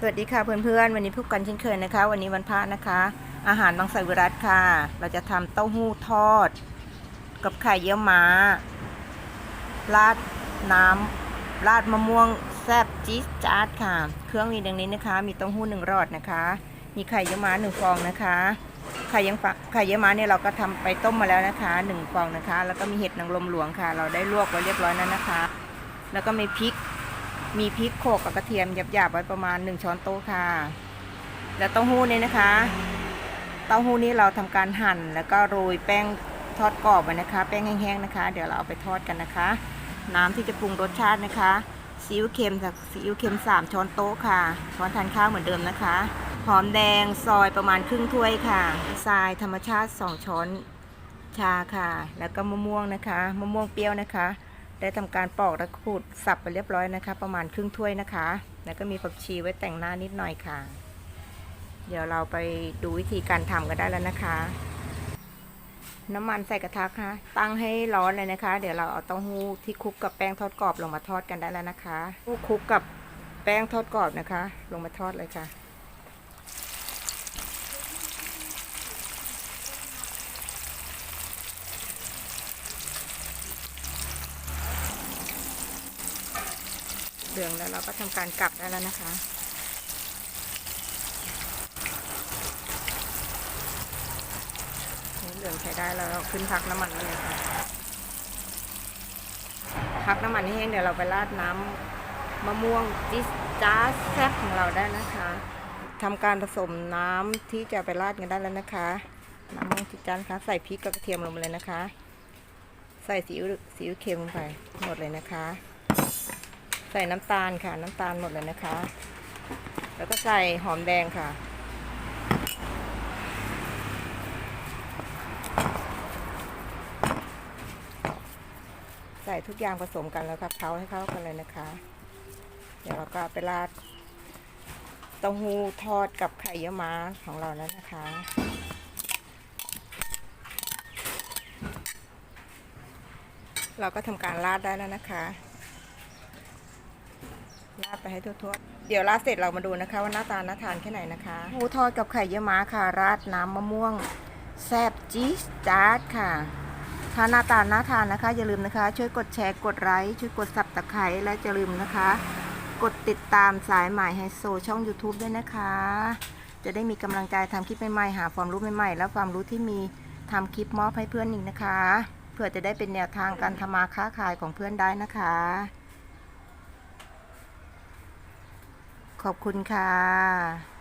สวัสดีค่ะเพื่อนๆ วันนี้พบกันเช่นเคยนะคะ วันนี้วันพระนะคะ อาหารบางไสวิรัตค่ะ เราจะทำเต้าหู้ทอด กับไข่เยี่ยวม้า ราดน้ำราดมะม่วงแซ่บจี๊ดจ๊าดค่ะ เครื่องมีดังนี้นะคะ มีเต้าหู้หนึ่งหลอดนะคะ มีไข่เยี่ยวม้าหนึ่งฟองนะคะ ไข่ยังฟะไข่เยี่ยวม้าเนี่ยเราก็ทำไปต้มมาแล้วนะคะหนึ่งฟองนะคะ แล้วก็มีเห็ดนางรมหลวงค่ะ เราได้ลวกไว้เรียบร้อยแล้วนะคะ แล้วก็มีพริก มีพริกโขกกับกระเทียมหยาบๆไว้ประมาณ 1 ช้อนโต๊ะค่ะ แล้วเต้าหู้เนี่ยนะคะ เต้าหู้นี้เราทำการหั่นแล้วก็โรยแป้งทอดกรอบไว้นะคะ แป้งแห้งๆนะคะ เดี๋ยวเราเอาไปทอดกันนะคะ น้ำที่จะปรุงรสชาตินะคะซีอิ๊วเค็มจากซีอิ๊วเค็ม 3 ช้อนโต๊ะค่ะ ช้อนทานข้าวเหมือนเดิมนะคะหอมแดงซอยประมาณครึ่งถ้วยค่ะทรายธรรมชาติ 2 ช้อนชาค่ะ แล้วก็มะม่วงนะคะ มะม่วงเปรี้ยวนะคะ ได้ทำการปอกและขูดสับไปเรียบร้อยนะคะ ประมาณครึ่งถ้วยนะคะ แล้วก็มีผักชีไว้แต่งหน้านิดหน่อยค่ะ เดี๋ยวเราไปดูวิธีการทำกันได้แล้วนะคะ น้ำมันใส่กระทะค่ะ ตั้งให้ร้อนเลยนะคะ เดี๋ยวเราเอาเต้าหู้ที่คลุกกับแป้งทอดกรอบลงมาทอดกันได้แล้วนะคะหู้คลุกกับแป้งทอดกรอบนะคะ ลงมาทอดเลยค่ะ เหลืองแล้วเราก็ทำการกลับได้แล้วนะคะ เหลืองใช้ได้แล้วเราขึ้นพักน้ำมันเลยค่ะ พักน้ำมันให้แห้งเดี๋ยวเราไปราดน้ำมะม่วงจิสจ้าแซ่บของเราได้นะคะทำการผสมน้ำที่จะไปราดกันได้แล้วนะคะน้ำมะม่วงจิสจ้านะคะใส่พริกกับกระเทียมลงไปเลยนะคะ ใส่ซีอิ๊วซีอิ๊วเค็มลงไปหมดเลยนะคะ ส่น้ำตาลค่ะ น้ำตาลหมดเลยนะคะ แล้วก็ใส่หอมแดงค่ะ ใส่ทุกอย่างผสมกันแล้วก็เคล้าให้เข้ากันเลยนะคะ เดี๋ยวเราก็ไปราดเต้าหู้ทอดกับไข่เยม้าของเราแล้วนะคะเราก็ทำการราดได้แล้วนะคะ ราดไปให้ทั่วๆ เดี๋ยวราดเสร็จเรามาดูนะคะ ว่าหน้าตาน่าทานแค่ไหนนะคะหมูทอดกับไข่เยี่ยวม้าค่ะ ราดน้ำมะม่วงแซ่บจี๊ดจ๊าดค่ะถ้าหน้าตาน่าทานนะคะ อย่าลืมนะคะ ช่วยกดแชร์กดไลค์ช่วยกดสับตะไคร้และอย่าลืมนะคะ กดติดตามสายใหม่ไฮโซช่อง YouTube ด้วยนะคะ จะได้มีกำลังใจทำคลิปใหม่ๆหาความรู้ใหม่ๆและความรู้ที่มีทำคลิปมอบให้เพื่อนอีกนะคะเพื่อจะได้เป็นแนวทางการทำมาค้าขายของเพื่อนได้นะคะ ขอบคุณค่ะ